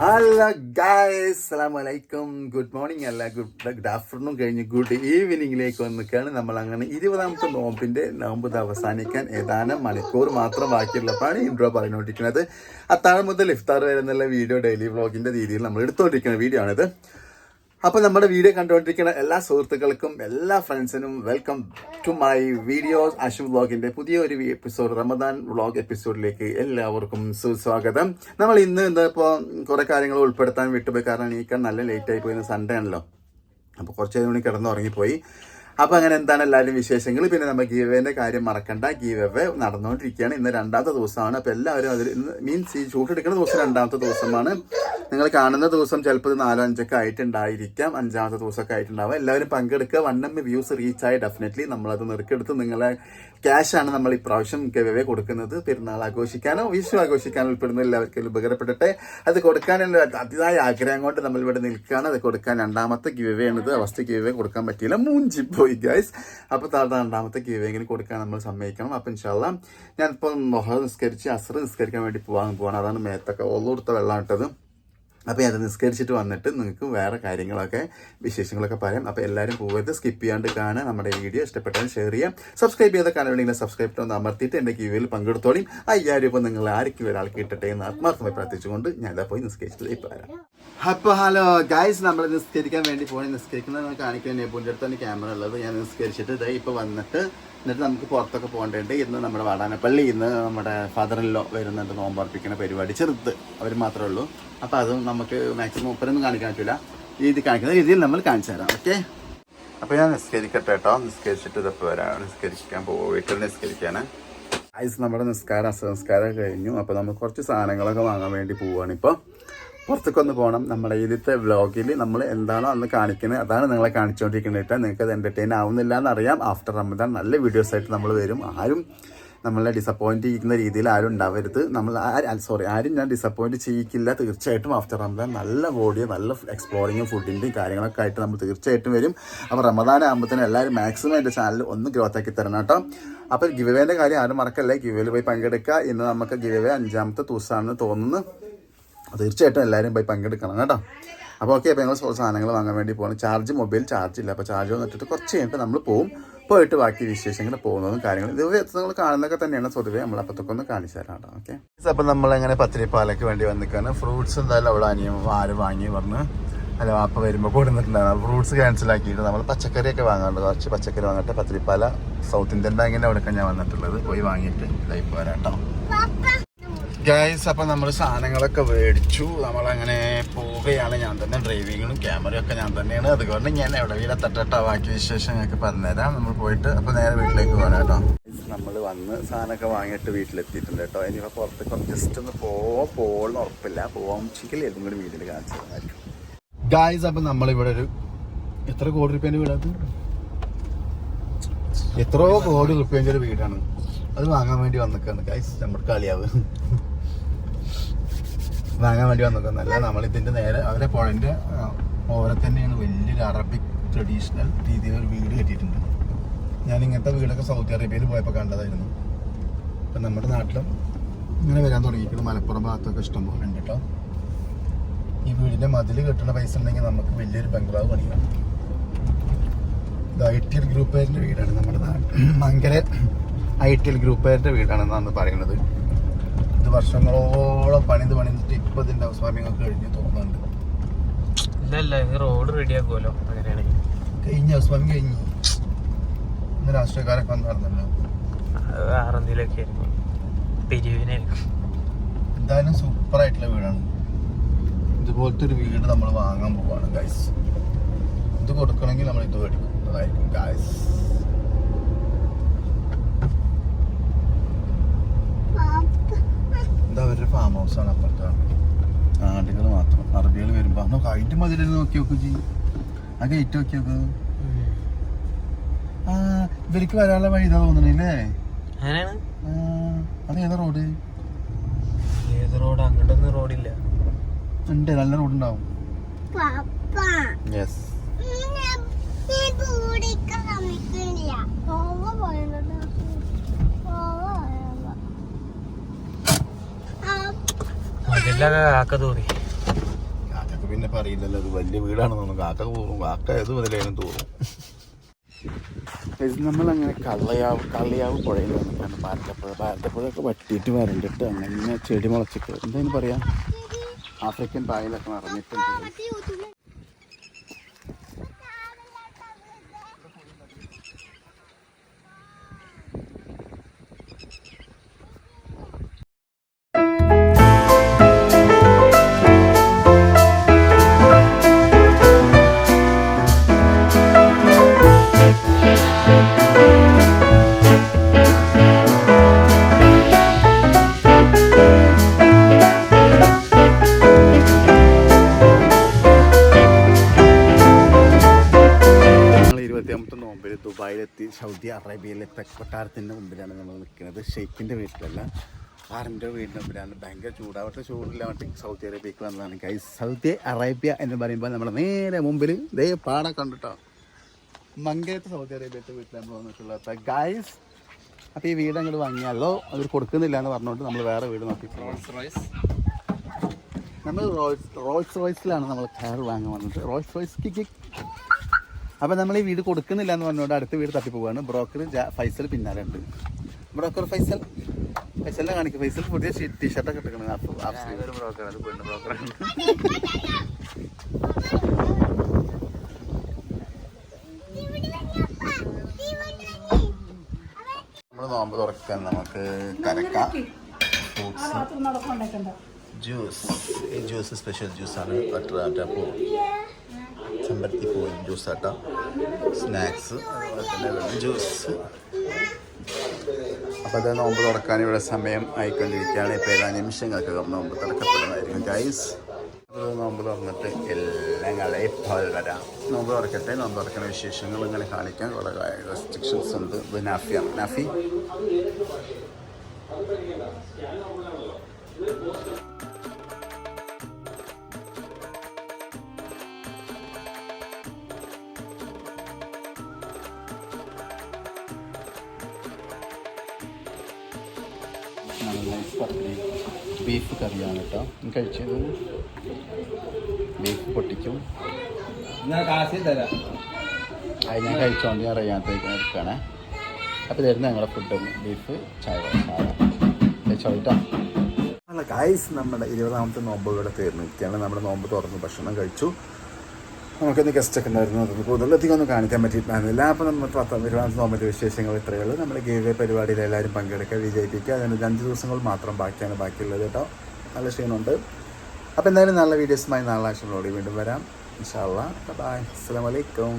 Hello guys അസ്സാം അലൈക്കും good morning അല്ല ഗുഡ് ഗുഡ് ആഫ്റ്റർനൂൺ കഴിഞ്ഞ് ഗുഡ് ഈവനിങ്ങിലേക്ക് വന്നിക്കാണ്. നമ്മൾ അങ്ങനെ ഇരുപതാമത്തെ നോമ്പിന്റെ നോമ്പ് അവസാനിക്കാൻ ഏതാനും മണിക്കൂർ മാത്രം ബാക്കിയുള്ളപ്പോഴാണ് ഇൻട്രോ പറഞ്ഞുകൊണ്ടിരിക്കുന്നത്. അത്താഴം മുതൽ ഇഫ്താർ വരെ എന്നുള്ള വീഡിയോ ഡെയിലി വ്ളോഗിന്റെ രീതിയിൽ നമ്മൾ എടുത്തുകൊണ്ടിരിക്കുന്ന വീഡിയോ ആണിത്. അപ്പൊ നമ്മുടെ വീഡിയോ കണ്ടുകൊണ്ടിരിക്കുന്ന എല്ലാ സുഹൃത്തുക്കൾക്കും എല്ലാ ഫ്രണ്ട്സിനും welcome to my videos Ashu വ്ളോഗിന്റെ പുതിയൊരു എപ്പിസോഡ് റമദാൻ വ്ളോഗ് എപ്പിസോഡിലേക്ക് എല്ലാവർക്കും സുസ്വാഗതം. നമ്മൾ ഇന്ന് ഇപ്പോൾ കുറെ കാര്യങ്ങൾ ഉൾപ്പെടുത്താൻ വിട്ടുപോയി. കാരണം എനിക്ക് നല്ല ലേറ്റ് ആയി പോയി. സൺഡേ ആണല്ലോ. അപ്പോൾ കുറച്ച് മണി കൂടി കിടന്നുറങ്ങിപ്പോയി. അപ്പോൾ അങ്ങനെ എന്താണ് എല്ലാവരും വിശേഷങ്ങൾ? പിന്നെ നമ്മൾ ഗീവേന്റെ കാര്യം മറക്കണ്ട. ഗീവേ നടന്നുകൊണ്ടിരിക്കുകയാണ്. ഇന്ന് രണ്ടാമത്തെ ദിവസമാണ്. അപ്പോൾ എല്ലാവരും അതിൽ മീൻസ് ഈ ഷൂട്ട് എടുക്കുന്ന ദിവസം രണ്ടാമത്തെ ദിവസമാണ്. നിങ്ങൾ കാണുന്ന ദിവസം ചിലപ്പോൾ നാലോ അഞ്ചൊക്കെ ആയിട്ടുണ്ടായിരിക്കാം. അഞ്ചാമത്തെ ദിവസമൊക്കെ ആയിട്ടുണ്ടാവുക എല്ലാവരും പങ്കെടുക്കുക. വൺ എം വ്യൂസ് റീച്ച് ആയി ഡെഫിനറ്റ്ലി നമ്മളത് നെറുക്കെടുത്ത് നിങ്ങളെ ക്യാഷാണ് നമ്മൾ ഇപ്രാവശ്യം ഗവേ കൊടുക്കുന്നത്. പെരുന്നാൾ ആഘോഷിക്കാനോ വിഷു ആഘോഷിക്കാനോ ഉൾപ്പെടുന്ന എല്ലാവർക്കും ഉപകാരപ്പെടട്ടെ. അത് കൊടുക്കാനുള്ള അതിയായ ആഗ്രഹം കൊണ്ട് നമ്മൾ ഇവിടെ നിൽക്കുകയാണ്. അത് കൊടുക്കാൻ രണ്ടാമത്തെ ഗിവേ ആണിത് അവസ്ഥ ഗിവേ കൊടുക്കാൻ പറ്റിയില്ല. മൂഞ്ചി പോയി ഗൈസ് അപ്പോൾ താഴെ രണ്ടാമത്തെ ഗിവേ ഇങ്ങനെ കൊടുക്കാൻ നമ്മൾ സമ്മതിക്കണം. അപ്പം ഇൻഷാല്ല ഞാനിപ്പോൾ മൊഹ നിസ്കരിച്ച് അസർ നിസ്കരിക്കാൻ വേണ്ടി പോകാൻ പോവാണ്. അതാണ് മേത്തൊക്കെ. ഒള്ളൂർത്ത വെള്ളം ഇട്ടത്. അപ്പോൾ അത് നിസ്കരിച്ചിട്ട് വന്നിട്ട് നിങ്ങൾക്ക് വേറെ കാര്യങ്ങളൊക്കെ വിശേഷങ്ങളൊക്കെ പറയാം. അപ്പോൾ എല്ലാവരും പോകരുത്. സ്കിപ്പ് ചെയ്യാണ്ട് കാണുക. നമ്മുടെ വീഡിയോ ഇഷ്ടപ്പെട്ടാൽ ഷെയർ ചെയ്യാം സബ്സ്ക്രൈബ് ചെയ്ത കാണുകയാണെങ്കിൽ സബ്സ്ക്രൈബ് ഒന്ന് അമർത്തിയിട്ട് എന്റെ ക്യൂവിൽ പങ്കെടുത്തോളിയും അയ്യായിരം രൂപ നിങ്ങൾ ആർക്കും ഒരാൾ കിട്ടട്ടെ എന്ന് ആത്മാർത്ഥമായി പ്രാർത്ഥിച്ചുകൊണ്ട് ഞാൻ ഇതാ പോയി നിസ്കരിച്ചിട്ട് വരാം. അപ്പോൾ ഹലോ ഗായ്സ് നമ്മൾ നിസ്കരിക്കാൻ വേണ്ടി പോയി നിസ്കരിക്കുന്നത് കാണിക്കാൻ നെബുന്റെ അടുത്താണ് ക്യാമറ ഉള്ളത്. ഞാൻ നിസ്കരിച്ചിട്ട് ഇതായി ഇപ്പോൾ വന്നിട്ട് എന്നിട്ട് നമുക്ക് പുറത്തൊക്കെ പോകേണ്ടതുണ്ട്. ഇന്ന് നമ്മുടെ വാടാനപ്പള്ളി ഇന്ന് നമ്മുടെ ഫാദറിലോ വരുന്നുണ്ട് നോമ്പർപ്പിക്കുന്ന പരിപാടി. ചെറുത് അവർ മാത്രമേ ഉള്ളൂ. അപ്പോൾ അതും നമുക്ക് മാക്സിമം ഒപ്പരൊന്നും കാണിക്കാൻ പറ്റില്ല രീതി കാണിക്കുന്ന രീതിയിൽ നമ്മൾ കാണിച്ചു തരാം. ഓക്കെ അപ്പോൾ ഞാൻ നിസ്കരിക്കട്ടെ കേട്ടോ. നിസ്കരിച്ചിട്ട് ഇതപ്പോൾ വരാം. നിസ്കരിക്കാൻ പോകും വീട്ടിൽ നിസ്കരിക്കാൻ ആയിസ് നമ്മുടെ നിസ്കാരം അസംസ്കാരം കഴിഞ്ഞു. അപ്പോൾ നമ്മൾ കുറച്ച് സാധനങ്ങളൊക്കെ വാങ്ങാൻ വേണ്ടി പോവുകയാണ് ഇപ്പോൾ പുറത്തേക്ക് ഒന്ന് പോകണം നമ്മുടെ ഇതിലത്തെ വ്ലോഗിൽ നമ്മൾ എന്താണോ അന്ന് കാണിക്കുന്നത് അതാണ് നിങ്ങളെ കാണിച്ചുകൊണ്ടിരിക്കുന്നത് നിങ്ങൾക്ക് അത് എന്റർടൈൻ ആവുന്നില്ല എന്നറിയാം ആഫ്റ്റർ റമദാൻ നല്ല വീഡിയോസ് ആയിട്ട് നമ്മൾ വരും. ആരും നമ്മളെ ഡിസപ്പോയിന്റ് ചെയ്യുന്ന രീതിയിൽ ആരും ഉണ്ടാവരുത്. നമ്മൾ സോറി ആരും ഞാൻ ഡിസപ്പോയിന്റ് ചെയ്യിക്കില്ല. തീർച്ചയായിട്ടും ആഫ്റ്റർ റമദാൻ നല്ല ബോഡിയും നല്ല എക്സ്പ്ലോറിങ്ങും ഫുഡിന്റെയും കാര്യങ്ങളൊക്കെ ആയിട്ട് നമ്മൾ തീർച്ചയായിട്ടും വരും. അപ്പോൾ റമദാൻ ആകുമ്പോഴത്തേനും എല്ലാവരും മാക്സിമം എന്റെ ചാനൽ ഒന്ന് ഗ്രോത്ത് ആക്കി തരണം കേട്ടോ. അപ്പോൾ ഗിവേന്റെ കാര്യം ആരും മറക്കല്ലേ? ഗിവേയിൽ പോയി പങ്കെടുക്കുക. ഇന്ന് നമുക്ക് ഗിവേ അഞ്ചാമത്തെ ദിവസമാണെന്ന് തോന്നുന്നു. തീർച്ചയായിട്ടും എല്ലാവരും പോയി പങ്കെടുക്കണം കേട്ടോ. അപ്പോൾ ഓക്കെ അപ്പോൾ ഞങ്ങൾ സാധനങ്ങൾ വാങ്ങാൻ വേണ്ടി പോകണം ചാർജ് മൊബൈൽ ചാർജ് ഇല്ല. അപ്പോൾ ചാർജ് വന്നിട്ട് കുറച്ച് കഴിഞ്ഞിട്ട് നമ്മൾ പോവും. പോയിട്ട് ബാക്കി വിശേഷങ്ങൾ പോകുന്നതും കാര്യങ്ങളും ഇത് നിങ്ങൾ കാണുന്നതൊക്കെ തന്നെയാണ് സ്വതവേ നമ്മൾ അപ്പത്തൊക്കെ ഒന്ന് കാണിച്ചു തരാം കേട്ടോ. ഓക്കെ അപ്പോൾ നമ്മളങ്ങനെ പത്തിരിപ്പാലയ്ക്ക് വേണ്ടി വന്നിക്കാണ്. ഫ്രൂട്ട്സ് എന്തായാലും അവിടെ അനിയം ആര് വാങ്ങി പറഞ്ഞ്. അല്ല വാപ്പ വരുമ്പോൾ കൊടുത്തിട്ടുണ്ടായിരുന്നു ഫ്രൂട്ട്സ് ക്യാൻസൽ ആക്കിയിട്ട് നമ്മൾ പച്ചക്കറിയൊക്കെ വാങ്ങാറുണ്ട്. കുറച്ച് പച്ചക്കറി വാങ്ങിയിട്ട് പത്തിരിപ്പാല സൗത്ത് ഇന്ത്യൻ ബാങ്കിന്റെ അവിടെയൊക്കെ ഞാൻ വന്നിട്ടുള്ളത്. പോയി വാങ്ങിയിട്ട് ഇതായി പോരാട്ടോ ഗൈസ് അപ്പം നമ്മൾ സാധനങ്ങളൊക്കെ മേടിച്ചു. നമ്മളങ്ങനെ പോവുകയാണ്. ഞാൻ തന്നെ ഡ്രൈവിങ്ങും ക്യാമറയൊക്കെ ഞാൻ തന്നെയാണ്. അതുകൊണ്ട് ഞാൻ എവിടെ വീടെ തട്ടട്ട ബാക്കി വിശേഷം ഞങ്ങൾക്ക് പറഞ്ഞുതരാം. നമ്മൾ പോയിട്ട് അപ്പോൾ നേരെ വീട്ടിലേക്ക് പോകാം കേട്ടോ. നമ്മൾ വന്ന് സാധനമൊക്കെ വാങ്ങിയിട്ട് വീട്ടിലെത്തിയിട്ടുണ്ട് കേട്ടോ. ഇനിയിപ്പോൾ പുറത്ത് കുറച്ച് ജസ്റ്റ് ഒന്ന് പോവാൻ പോകുന്ന ഉറപ്പില്ല. പോവാൻ ഉച്ചയ്ക്കൽ ഏതും കൂടി വീട്ടിൽ കാണിച്ചു തന്നായിരിക്കും ഗായ്സ് അപ്പം നമ്മളിവിടെ ഒരു എത്ര കോടി റുപ്യേന്റെ വീടാണ് എത്രയോ കോടി റുപ്യേന്റെ ഒരു വീടാണ്. അത് വാങ്ങാൻ വേണ്ടി വന്നിക്കാണ്. ഗൈസ് നമ്മുടെ കളിയാവ്. വാങ്ങാൻ വേണ്ടി വന്നിരിക്കുന്നല്ല നമ്മൾ ഇതിന്റെ നേരെ അവരെ പുഴന്റെ ഓരോ തന്നെയാണ് വലിയൊരു അറബിക് ട്രഡീഷണൽ രീതിയിൽ ഒരു വീട് കെട്ടിയിട്ടുണ്ട്. ഞാൻ ഇങ്ങനത്തെ വീടൊക്കെ സൗദി അറേബ്യയിൽ പോയപ്പോൾ കണ്ടതായിരുന്നു. ഇപ്പം നമ്മുടെ നാട്ടിലും ഇങ്ങനെ വരാൻ തുടങ്ങിയിട്ട് മലപ്പുറം ഭാഗത്തൊക്കെ ഇഷ്ടം പോലെ ഉണ്ട് കേട്ടോ ഈ വീടിന്റെ മതിൽ കെട്ടുന്ന പൈസ ഉണ്ടെങ്കിൽ നമുക്ക് വലിയൊരു ബംഗ്ലാവ് പണിയാം. ഇത് ഐ ടി എൽ ഗ്രൂപ്പുകാരന്റെ വീടാണ് നമ്മുടെ മങ്കര ഐ ടി എൽ ഗ്രൂപ്പുകാരന്റെ വീടാണെന്നാണ് പറയുന്നത്. വർഷങ്ങളോളം പണിത് പണിതിട്ട് ഇപ്പൊ ഇതിന്റെ ഹൗസ് കഴിഞ്ഞു ഒക്കെ കഴിഞ്ഞ് തോന്നുന്നുണ്ട്. ഇല്ലല്ല ഇത് റോഡ് റെഡിയാക്കുമല്ലോ അങ്ങനെയാണെങ്കിൽ. കഴിഞ്ഞ അവസാനം കഴിഞ്ഞു. ഇന്ന് രാഷ്ട്രീയക്കാരൊക്കെ വന്നായിരുന്നല്ലോ അത് ആറന്തിയിലൊക്കെ ആയിരിക്കും. പെരുവിനായിരിക്കും. എന്തായാലും സൂപ്പർ ആയിട്ടുള്ള വീടാണ്. ഇതുപോലത്തെ ഒരു വീട് നമ്മൾ വാങ്ങാൻ പോവാണ് ഗൈസ് ഇത് കൊടുക്കണമെങ്കിൽ നമ്മൾ ഇത് മേടിക്കും. അതായിരിക്കും ഗൈസ് എന്താ അപ്പുറത്താണ് അപ്പുറത്ത് ആടുകൾ മാത്രം. അറബികൾ വരുമ്പോൾ അന്ന് ഹൈറ്റ് മതിലിൽ നോക്കി നോക്കൂ ജി? ആ ഗേറ്റ് നോക്കി നോക്ക്. ആ ഇവർക്ക് വരാനുള്ള വഴി ഇതാ തോന്നണില്ലേ അത് ഏതാ റോഡ് ഏത് റോഡ് അങ്ങോട്ടൊന്നും റോഡില്ല ഉണ്ട് നല്ല റോഡ് ഉണ്ടാവും. യെസ് ini budi kami അതിലൊക്കെ കാക്ക തൂറി പിന്നെ പറയില്ലല്ലോ അത് വലിയ വീടാണെന്ന് തോന്നുന്നു. കാക്ക തോറും കാക്ക ഏത് മുതലേനും തോറും നമ്മളങ്ങനെ കള്ളയാവ് കള്ളിയാവ് പുഴയിൽ വന്നിട്ടാണ് ഭാരതപ്പുഴയൊക്കെ വട്ടിയിട്ട് വരണ്ടിട്ട് അങ്ങനെ ചെടി മുളച്ചിട്ട്. എന്തായാലും പറയാ? ആഫ്രിക്കൻ പായലൊക്കെ നിറഞ്ഞിട്ടുണ്ട്. സൗദി അറേബ്യയിലെ പെക് കൊട്ടാരത്തിന്റെ മുമ്പിലാണ് നമ്മൾ നിൽക്കുന്നത്. ഷെയ്ഖിന്റെ വീട്ടിലല്ല ആറിന്റെ വീടിന്റെ മുമ്പിലാണ്. ഭയങ്കര ചൂടാവട്ടെ ചൂടില്ല വേണ്ടി സൗദി അറേബ്യക്ക് വന്നതാണ്. ഗൈസ് സൗദി അറേബ്യ എന്ന് പറയുമ്പോൾ നമ്മൾ നേരെ മുമ്പിൽ ദേ പാട കണ്ടിട്ടോ. മങ്കയത്ത് സൗദി അറേബ്യത്തെ വീട്ടിൽ നമ്മൾ വന്നിട്ടുള്ളത്. ഗൈസ് അപ്പോൾ ഈ വീട് അങ്ങോട്ട് വാങ്ങിയാലോ അവർ കൊടുക്കുന്നില്ല എന്ന് പറഞ്ഞുകൊണ്ട് നമ്മൾ വേറെ വീട് നോക്കി. റോൾസ് റോയ്സ് നമ്മൾ റോൾസ് റോൾസ് റോയ്സിലാണ് നമ്മൾ കാർ വാങ്ങാൻ വന്നത്. റോൾസ് റോയ്സ് കിക്ക് അപ്പം നമ്മൾ ഈ വീട് കൊടുക്കുന്നില്ല എന്ന് പറഞ്ഞുകൊണ്ട് അടുത്ത വീട് തട്ടിപ്പോവാണ് പോവാണ് ബ്രോക്കർ ഫൈസൽ പിന്നാലെ ഉണ്ട് ബ്രോക്കർ ഫൈസൽ ഫൈസലിനെ കാണിക്കും ഫൈസൽ പുതിയ ടീഷർട്ടൊക്കെ എടുക്കണം അപ്പോൾ ഒരു ബ്രോക്കർ അത് പെണ്ണ് ബ്രോക്കറാണ് നമ്മൾ നോമ്പ് തുറക്കാൻ നമുക്ക് കരക്ക ഫ്രൂട്ട്സ് ജ്യൂസ് ഈ ജ്യൂസ് സ്പെഷ്യൽ ജ്യൂസാണ് ബട്ടർ ആറ്റപ്പൂ ചെമ്പരത്തി പോയി. ജ്യൂസ് ആട്ട. സ്നാക്സ്. ജ്യൂസ്. അപ്പോൾ അത് നോമ്പ് തുറക്കാൻ ഇവിടെ സമയം ആയിക്കൊണ്ടിരിക്കുകയാണ്. ഇപ്പോൾ ഏതാ നിമിഷങ്ങൾക്കകം നോമ്പ് തുറക്കപ്പെടുന്നതായിരിക്കും ഗൈസ് നോമ്പ് തുറന്നിട്ട് എല്ലാം കളെ ഇപ്പോൾ വരാം. നോമ്പ് തുറക്കട്ടെ. നോമ്പ് തുറക്കുന്ന വിശേഷങ്ങൾ ഇങ്ങനെ കാണിക്കാൻ കുറേ റെസ്ട്രിക്ഷൻസ് ഉണ്ട്. ഇത് നാഫിയാണ് നാഫി. ബീഫ് കറിയാണ് കേട്ടോ. കഴിച്ചത് ബീഫ് പൊട്ടിക്കും. അത് ഞാൻ കഴിച്ചോണ്ട് ഞാൻ അറിയാത്തേക്ക് എടുക്കണേ. അപ്പോൾ തരുന്ന ഞങ്ങളുടെ ഫുഡ് ബീഫ് ചായ ചായ കഴിച്ചോട്ടോ അല്ല ഗായ്സ് നമ്മുടെ ഇരുപതാമത്തെ നോമ്പ് ഇവിടെ തീർന്നിരിക്കുകയാണ്. നമ്മുടെ നോമ്പ് തുറന്ന് ഭക്ഷണം കഴിച്ചു. നമുക്കിന്ന് ഗസ്റ്റ് ഒക്കെ ഉണ്ടായിരുന്നു. അതൊന്ന് കൂടുതലധികം ഒന്നും കാണിക്കാൻ പറ്റിയിട്ടുണ്ടായിരുന്നില്ല അപ്പോൾ നമ്മൾ പത്താം ഇരുപതാമത്തെ നോമ്പിന്റെ വിശേഷങ്ങൾ ഇത്രയേ ഉള്ളൂ. നമ്മൾ ഗീവേ പരിപാടിയിൽ എല്ലാവരും പങ്കെടുക്കുക വിജയിപ്പിക്കുക. അതിന് അഞ്ച് ദിവസങ്ങൾ മാത്രം ബാക്കിയാണ് ബാക്കിയുള്ളത് കേട്ടോ. നല്ല ക്ഷീണമുണ്ട്. അപ്പോൾ എന്തായാലും നല്ല വീഡിയോസുമായി നാളെ ആഴ്ചകളോട് വീണ്ടും വരാം. ഇൻഷാല്ലാ ബൈ അസ്സാം വലൈക്കും